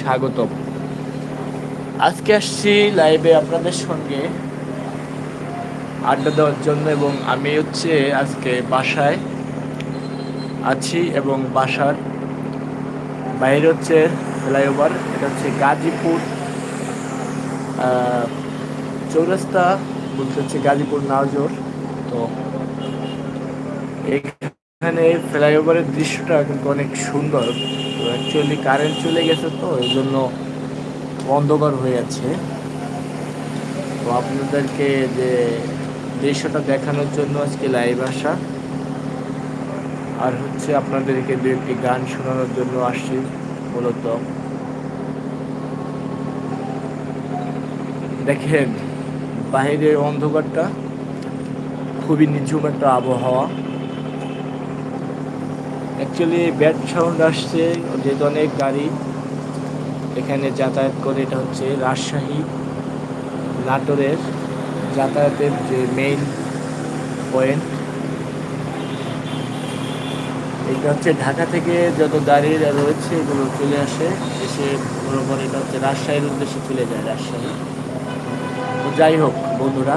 স্বাগতম। আজকে আসছি লাইভে আপনাদের সঙ্গে আড্ডা দেওয়ার জন্য এবং আমি হচ্ছে আজকে বাসায় আছি এবং বাসার বাইরে হচ্ছে ফ্লাইওভার এটা হচ্ছে গাজীপুর চৌরাস্তা, বলতে হচ্ছে গাজীপুর নাওজোর তো এখানে ফ্লাইওভারের দৃশ্যটা কিন্তু অনেক সুন্দর। তো অ্যাকচুয়ালি কারেন্ট চলে গেছে তো, এই জন্য অন্ধকার হয়ে আছে। তো আপনাদেরকে যে দৃশ্যটা দেখানোর জন্য আজকে লাইভ আসা, আর হচ্ছে আপনাদেরকে দু একটি গান শোনানোর জন্য আসছি, মূলত। দেখেন, বাইরের অন্ধকারটা খুবই নিঝুম একটা আবহাওয়া। অ্যাকচুয়ালি ব্যাড সাউন্ড আসছে, যেহেতু অনেক গাড়ি এখানে যাতায়াত করে, এটা হচ্ছে রাজশাহী নাটোরের যাতায়াতের যে মেইন পয়েন্ট এটা হচ্ছে ঢাকা থেকে যত গাড়ি রয়েছে, এগুলো চলে আসে, এসে বরাবর এটা হচ্ছে রাজশাহীর উদ্দেশ্যে চলে যায়, রাজশাহী। যাই হোক, বন্ধুরা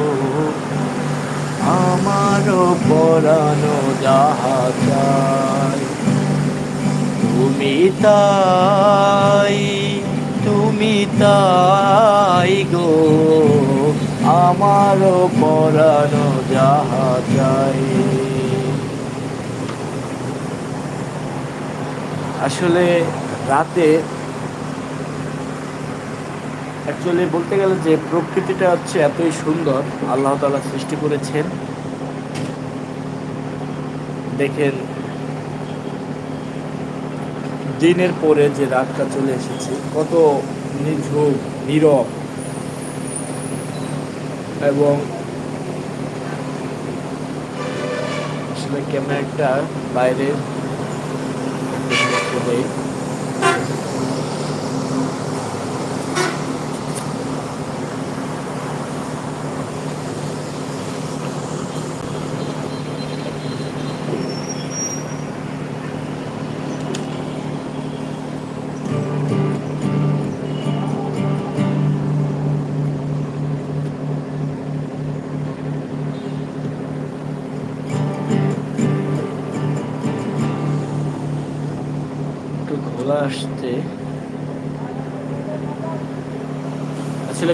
আমারও পরানো যাহা তুমি তাই তুমি তাই গো। আমারও পরানো যাহা আসলে রাতে অ্যাকচুয়ালি বলতে গেলে যে প্রকৃতিটা হচ্ছে এতই সুন্দর, আল্লাহ তাআলা সৃষ্টি করেছেন। দেখেন, দিনের পরে যে রাতটা চলে এসেছে, কত নিঝুম, নীরব। এবং আসলে ক্যামেরাটা বাইরে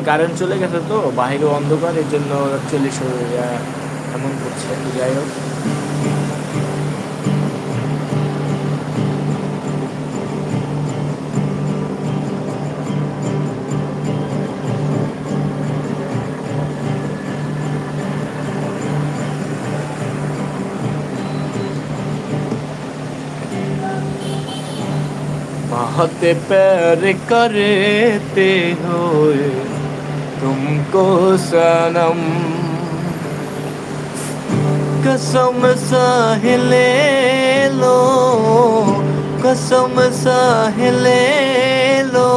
কারেন্ট চলে গেছে তো বাইরে অন্ধকার এর জন্য অ্যাকচুয়ালি এমন করছে যাই হোক बहुत प्यार करते हुए तुमको सनम कसम साहले लो कसम साहले लो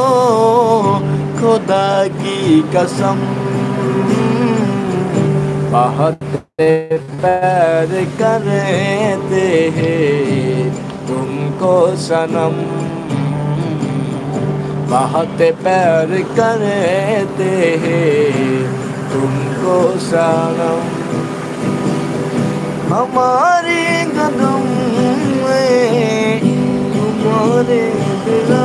खुदा की कसम बहुत प्यार करते हैं तुमको सनम बहुत प्यार करते हैं तुमको सनम हमारे कदम में तुम्हारे बिना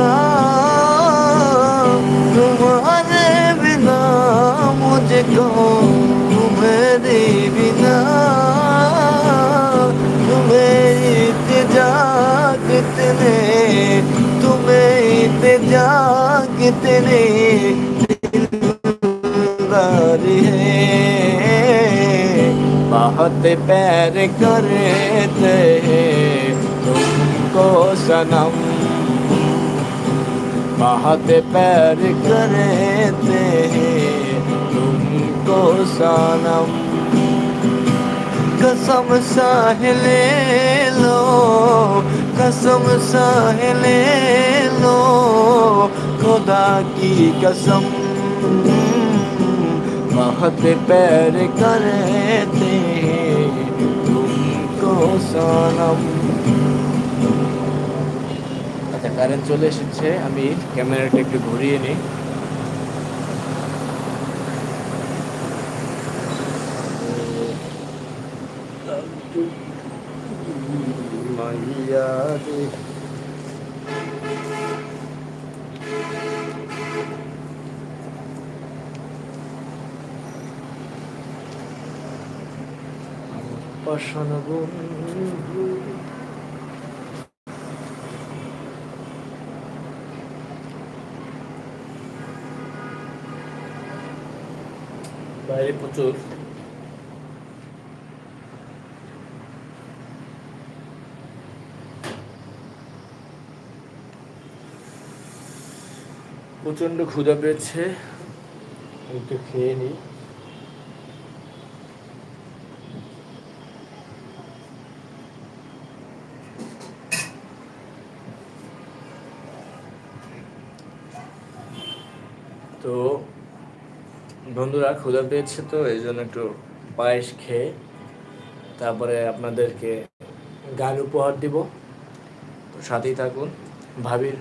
तुम्हारे बिना मुझको तुम्हारे बिना तुम्हें इत्तेजा कितने तुम्हें इत्तेजा कितने दिलदार है। बहुत प्यार करते हैं तुमको सनम। बहुत पैर करते हैं तुमको सनम। कसम साह ले लो कसम साह ले लो खुदा की कसम बहुत पैर करते हैं तुमको सनम আচ্ছা কারেন্ট চলে এসেছে আমি ক্যামেরাটা একটু ঘুরিয়ে নিই বন্ধু বাইরে প্রচুর প্রচণ্ড ক্ষুধা পেয়েছে। একটু খেয়ে নিই তো বন্ধুরা ক্ষুধা পেয়েছে তো এই জন্য একটু পায়েস খেয়ে তারপরে আপনাদেরকে গান উপহার দিব। তো সাথেই থাকুন ভাবির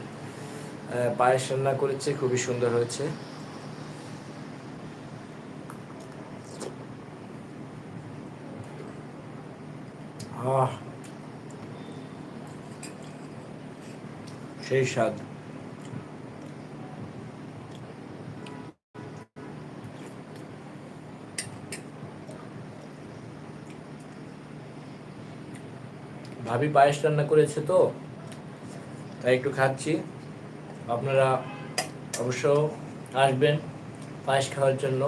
পায়েস রান্না করেছে, খুবই সুন্দর হয়েছে। সেই স্বাদ। ভাবি পায়েস রান্না করেছে তো, তাই একটু খাচ্ছি। আপনারা অবশ্য আসবেন পায়েস খাওয়ার জন্য।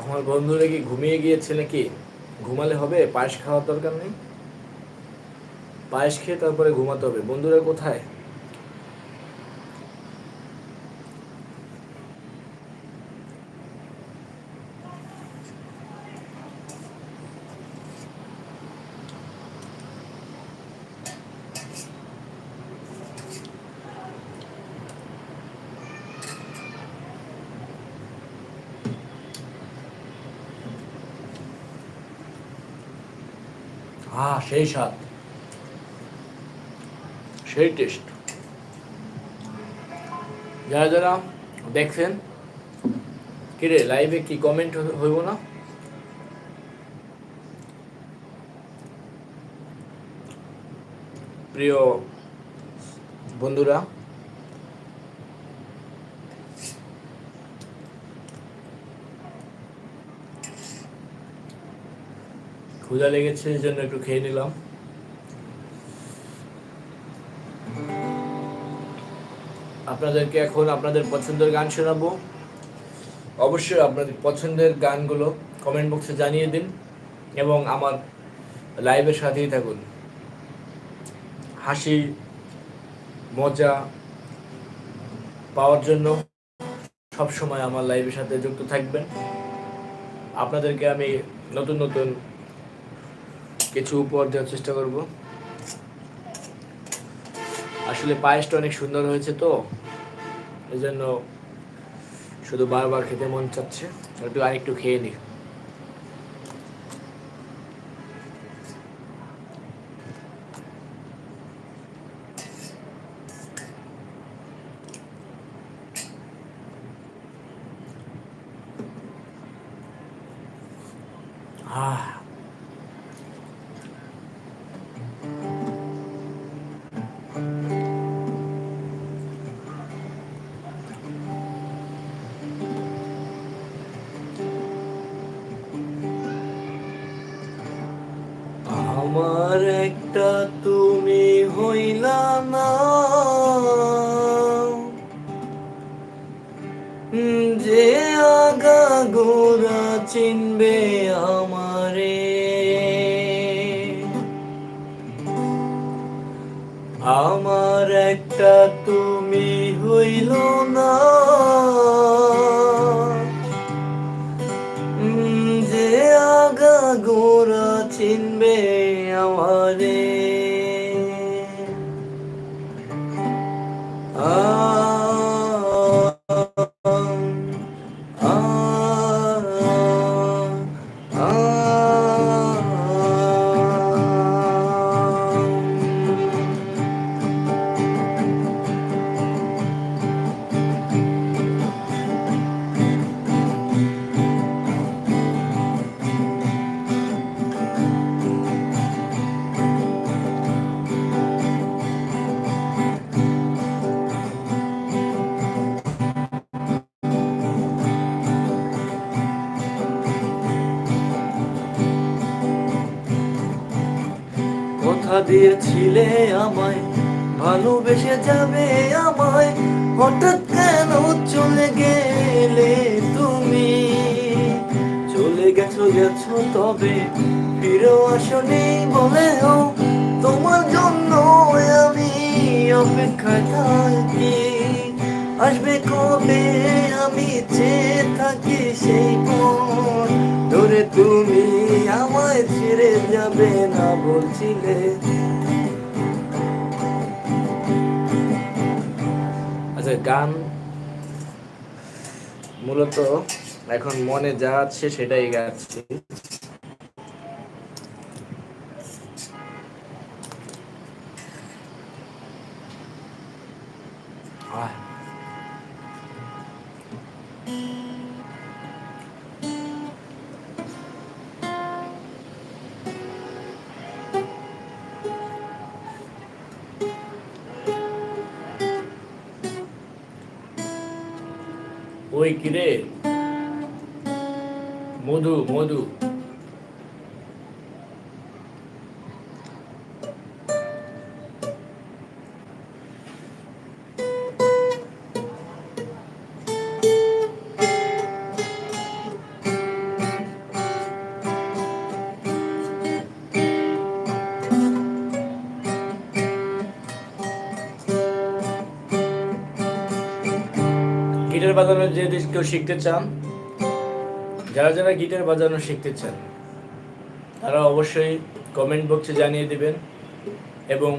আমার বন্ধুরা কি ঘুমিয়ে গিয়েছে নাকি? ঘুমালে হবে পায়েস খাওয়ার দরকার নেই। পায়েস খেয়ে তারপরে ঘুমাতে হবে। বন্ধুরা কোথায় হ্যাঁ সেই স্বাদ। সেই টেস্ট যারা যারা দেখছেন, কিরে লাইভে কি কমেন্ট হইব না? প্রিয় বন্ধুরা ক্ষুধা লেগেছে এই জন্য একটু খেয়ে নিলাম। আপনাদেরকে এখন আপনাদের পছন্দের গান শোনাবো। অবশ্যই আপনাদের পছন্দের গানগুলো কমেন্ট বক্সে জানিয়ে দিন এবং আমার লাইভের সাথেই থাকুন। হাসি, মজা পাওয়ার জন্য সব সময় আমার লাইভের সাথে যুক্ত থাকবেন। আপনাদেরকে আমি নতুন নতুন কিছু উপহার দেওয়ার চেষ্টা করব। আসলে পায়েসটা অনেক সুন্দর হয়েছে তো এই জন্য শুধু বারবার খেতে মন চাচ্ছে। একটু আরেকটু খেয়ে নিই। গোরা চিনবে আমারে। আমার একটা তুমি হইল না। যে আগা গোরা চিনবে আমারে দিয়েছিলে আমায়, ভালোবেসে যাবে আমায়, হঠাৎ কেন চলে গেলে তুমি? চলে গেছো গেছো তবে ফিরেও আসনি বলেও তোমার জন্য আমি অপেক্ষায় থাকি। আসবে কবে আমি চেয়ে থাকি সেই কোন ধরে তুমি আমায় ছেড়ে যাবে না বলছিলে। আচ্ছা গান মূলত এখন মনে যা আছে সেটাই গাচ্ছি। বাজানো যদি কেউ শিখতে চান, যারা যারা গিটার বাজানো শিখতে চান, তারা অবশ্যই কমেন্ট বক্সে জানিয়ে দিবেন এবং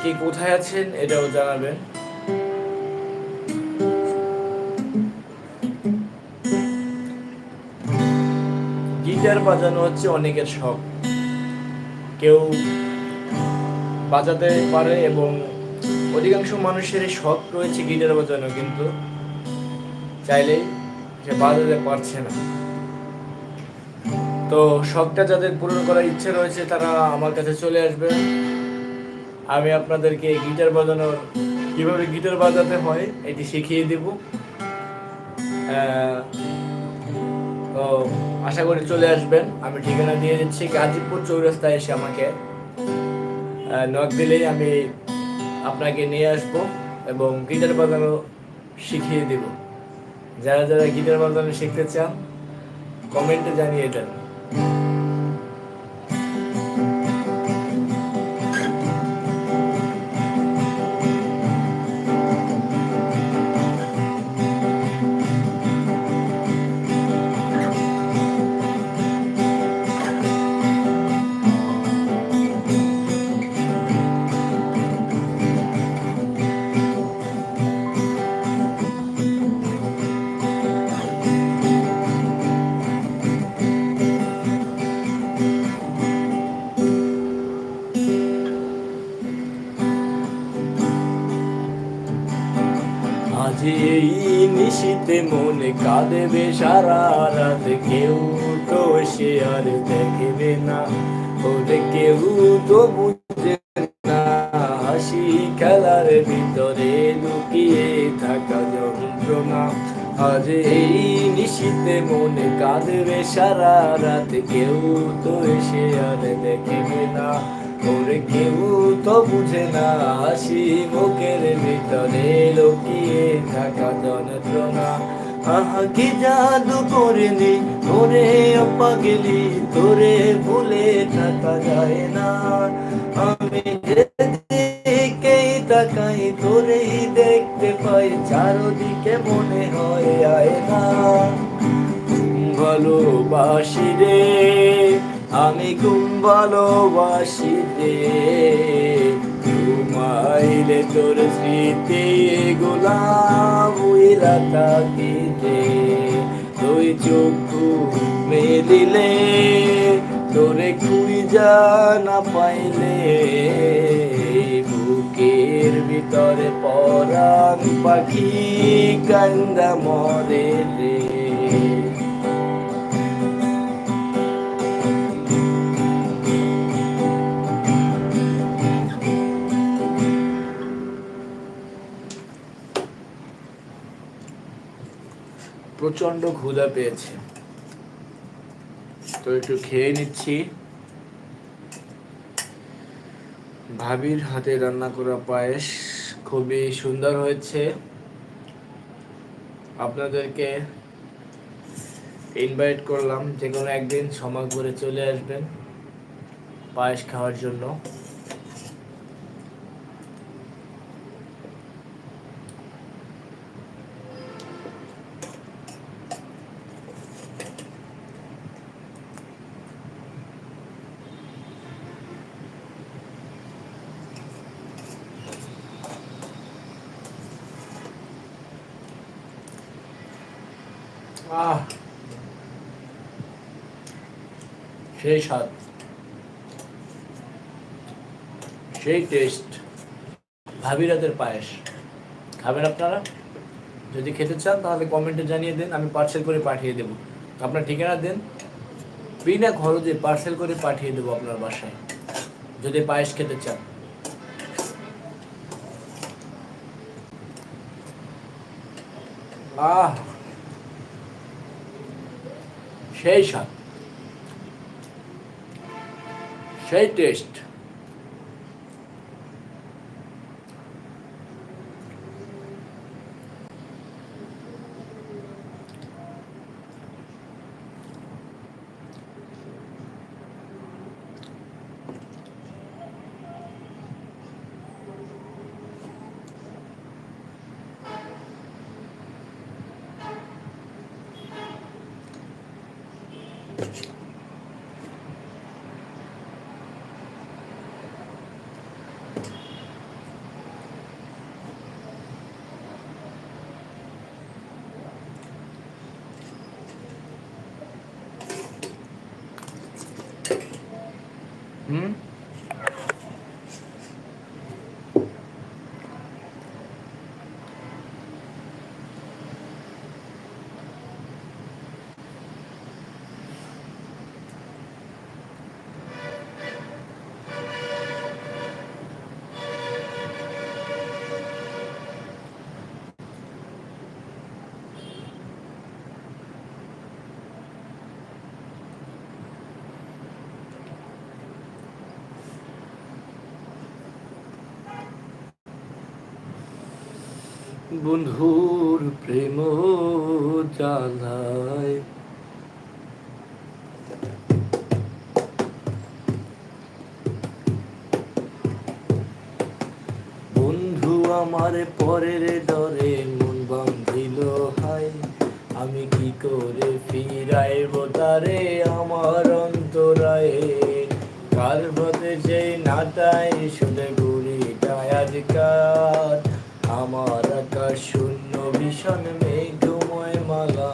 কে কোথায় আছেন এটাও জানাবেন। গিটার বাজানো হচ্ছে অনেকের শখ। কেউ বাজাতে পারে এবং অধিকাংশ মানুষেরই শখ রয়েছে গিটার বাজানো, কিন্তু চাইলেই সে বাজাতে পারছে না। তো শখটা যাদের পূরণ করার ইচ্ছে রয়েছে, তারা আমার কাছে চলে আসবে। আমি আপনাদেরকে গিটার বাজানোর, কীভাবে গিটার বাজাতে হয়, এটি শিখিয়ে দেব। তো আশা করি চলে আসবেন। আমি ঠিকানা দিয়ে দিচ্ছি গাজীপুর চৌরাস্তায় এসে আমাকে। নক দিলেই আমি আপনাকে নিয়ে আসব এবং গিটার বাজানো শিখিয়ে দেব। যারা যারা গিটার বাজানো শিখতে চান কমেন্টে জানিয়ে দেন। কাঁদবে সারা রাত কেউ তো সে আর দেখবে না। ওরে কেউ তো বুঝে না, হাসি খেলার ভিতরে লুকিয়ে থাকা যন্ত্রণা। আজ এই নিশীতে মনে কাঁদবে সারা রাত কেউ তো এসে আর দেখবে না। ওরে কেউ তো বুঝে না, হাসি মুখের ভিতরে কি জাদু করিনি তোরে পাগলি তোরে ভুলে থাকা যায় না। আমি যেদিকেই তাকাই তোরেই দেখতে পাই চারদিকে মনে হয় আয় না ভালোবাসি রে, আমি খুব ভালোবাসি রে। ঘুমাইলে তোর স্মৃতি গোলাম উইরা থাকি রে তুই চক্ষু মেলিলে তোরে খুঁজা না পাইলে। বুকের ভিতরে পরাণ পাখি কান্দা মরে প্রচণ্ড ক্ষুধা পেয়েছে। তো একটু খেয়ে নিচ্ছি। ভাবির হাতে রান্না করা পায়েস খুবই সুন্দর হয়েছে। আপনাদেরকে ইনভাইট করলাম যে কোনো একদিন সময় করে চলে আসবেন পায়েস খাওয়ার জন্য। আহ। সেই স্বাদ, সেই টেস্ট ভাবিরাতের পায়েস। খাবেন আপনারা? যদি খেতে চান, তাহলে কমেন্টে জানিয়ে দেন, আমি পার্সেল করে পাঠিয়ে দেবো। আপনার ঠিকানা দেন। বিনা খরচে পার্সেল করে পাঠিয়ে দেবো আপনার বাসায়, যদি পায়েস খেতে চান। আহ। সেই স্বাদ সেই টেস্ট বন্ধুর প্রেম জ্বালায়। বন্ধু আমার পরের ভীষণ মেঘময় মালায়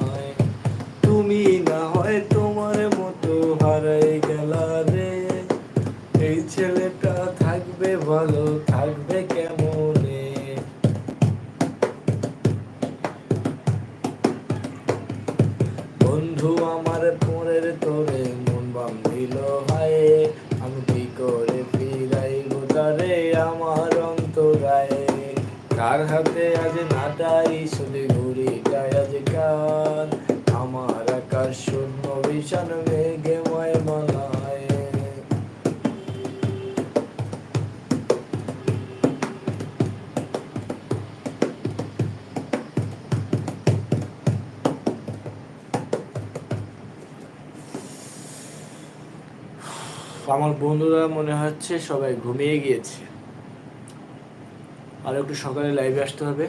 আমার বন্ধুরা মনে হচ্ছে সবাই ঘুমিয়ে গিয়েছে। আর একটু সকালে লাইভে আসতে হবে।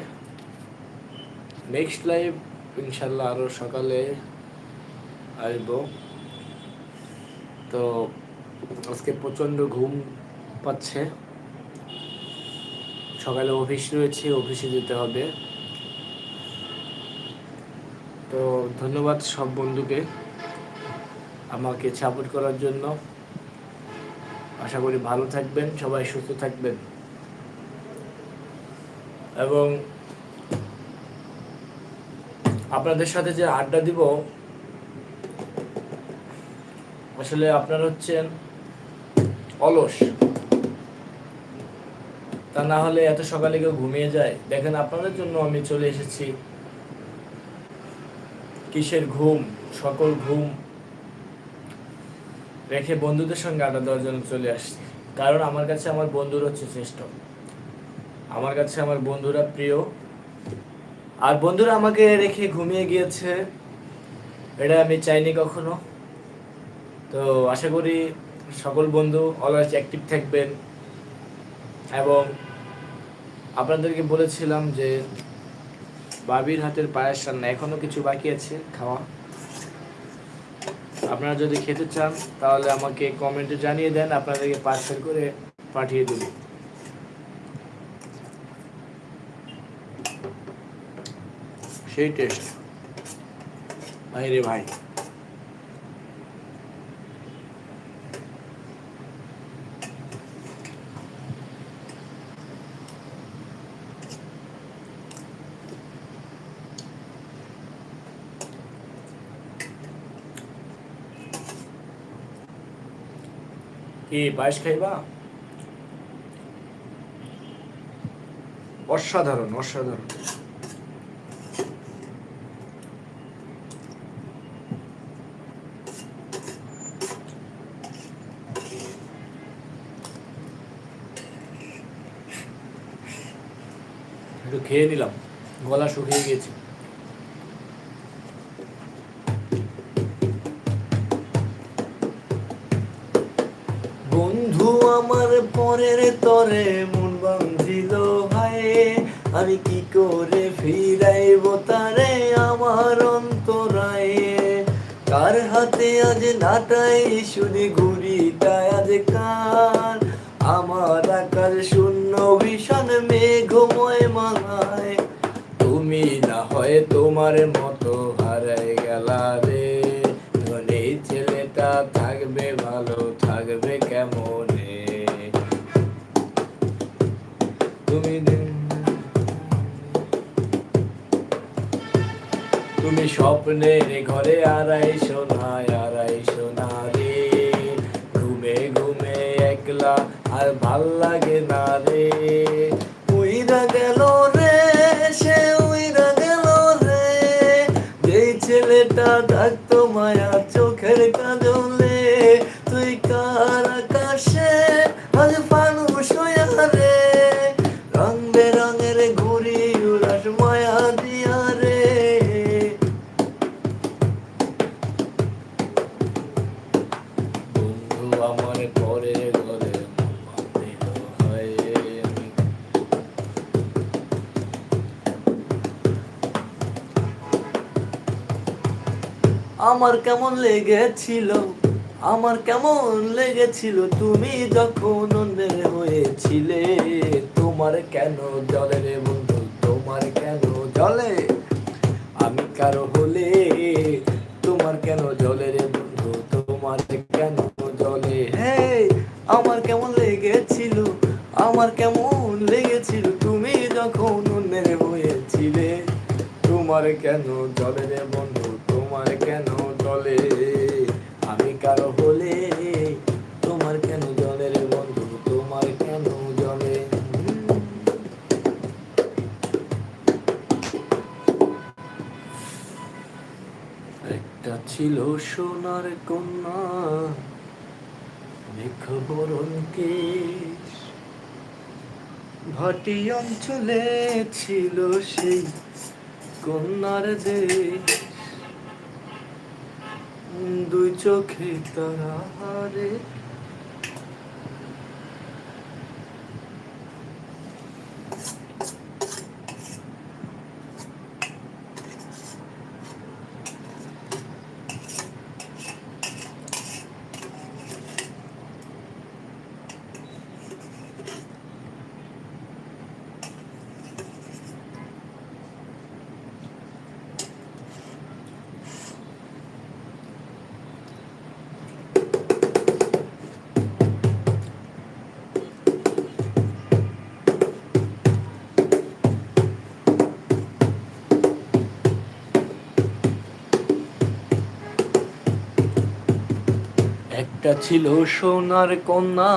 নেক্সট লাইভ ইনশাল্লাহ আরও সকালে আসব। তো আজকে প্রচণ্ড ঘুম পাচ্ছে। সকালে অফিস রয়েছে অফিসে যেতে হবে। তো ধন্যবাদ সব বন্ধুকে আমাকে সাপোর্ট করার জন্য। আশা করি ভালো থাকবেন, সবাই সুস্থ থাকবেন। এবং আপনাদের সাথে যে আড্ডা দিব, আসলে আপনারা হচ্ছেন অলস। তা না হলে এত সকালে কেউ ঘুমিয়ে যায়। দেখেন, আপনাদের জন্য আমি চলে এসেছি। কিসের ঘুম? সকল ঘুম। রেখে বন্ধুদের সঙ্গে আড্ডা দেওয়ার জন্য চলে আসছি। কারণ আমার কাছে আমার বন্ধুর হচ্ছে শ্রেষ্ঠ। আমার কাছে আমার বন্ধুরা প্রিয়। আর বন্ধুরা আমাকে রেখে ঘুমিয়ে গিয়েছে। এটা আমি চাইনি কখনো। তো আশা করি সকল বন্ধু অলওয়েজ অ্যাক্টিভ থাকবেন। এবং আপনাদেরকে বলেছিলাম যে বাবির হাতের পায়েস রান্না এখনও কিছু বাকি আছে, খাওয়া। আপনারা যদি খেতে চান তাহলে আমাকে কমেন্টে জানিয়ে দেন আপনাদেরকে পার্সেল করে পাঠিয়ে দেব। সেই টেস্ট ভাই রে ভাই। কি পায়েস খাইবা? অসাধারণ অসাধারণ। একটু খেয়ে নিলাম গলা শুকিয়ে গিয়েছে। বন্ধু, আমার পরের তরে মন বান্ধিল হায় আমি কি করে ফিরাইব তারে আমার অন্তরায়ে? কার হাতে আজ নাটাই শুনি ঘুড়িটায় আজ কার আমার আকার শূন্য, ভীষণ মেঘময় মালায়। তুমি না হয় তোমার মতো হারাই গেলা স্বপ্নের ঘরে আড়াই সোনায় আড়াই সোনা রে। ঘুমে ঘুমে একলা আর ভালো লাগে না রে। উইরা গেল রে, সে উইরা গেল রে। যেই ছেলেটা থাকতো মায়া লেগেছিল, আমার কেমন লেগেছিল, তুমি যখন অন্যের হয়েছিলে, তোমার কেন জলে রে বন্ধু, তোমার কেন জলে? আমি কারও হলে, তোমার কেন জলে রে বন্ধু, তোমার কেন জলে? হে আমার কেমন লেগেছিল, আমার কেমন লেগেছিল, তুমি যখন অন্যের হয়েছিলে, তোমার কেন জলে রে বন্ধু? ছিল সোনার কন্যা মেঘবরণ কেশ ভাটি অঞ্চলে ছিল সেই কন্যার দেশ। দুই চোখে তারা হারে একটা ছিল সোনার কন্যা,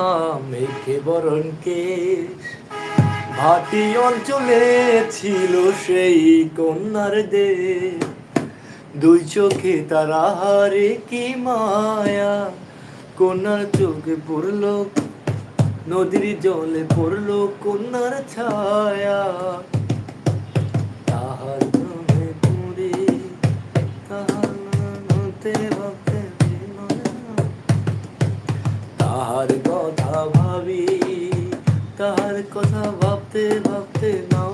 মেঘে বরণ কেশ। ভাটি অঞ্চলে ছিল সেই কন্যার দেশ। দুই চোখে তারা হারে কি মায়া, কন্যার চোখে পড়ল, নদীর জলে পড়ল কন্যার ছায়া। তাহার নামে পুরি, তাহার তাহার কথা ভাবি তাহার কথা ভাবতে ভাবতে নাও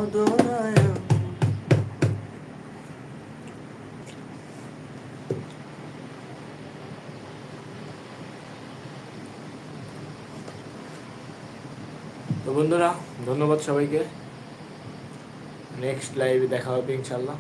তো বন্ধুরা, ধন্যবাদ সবাইকে। নেক্সট লাইভে দেখা হবে ইনশাল্লাহ।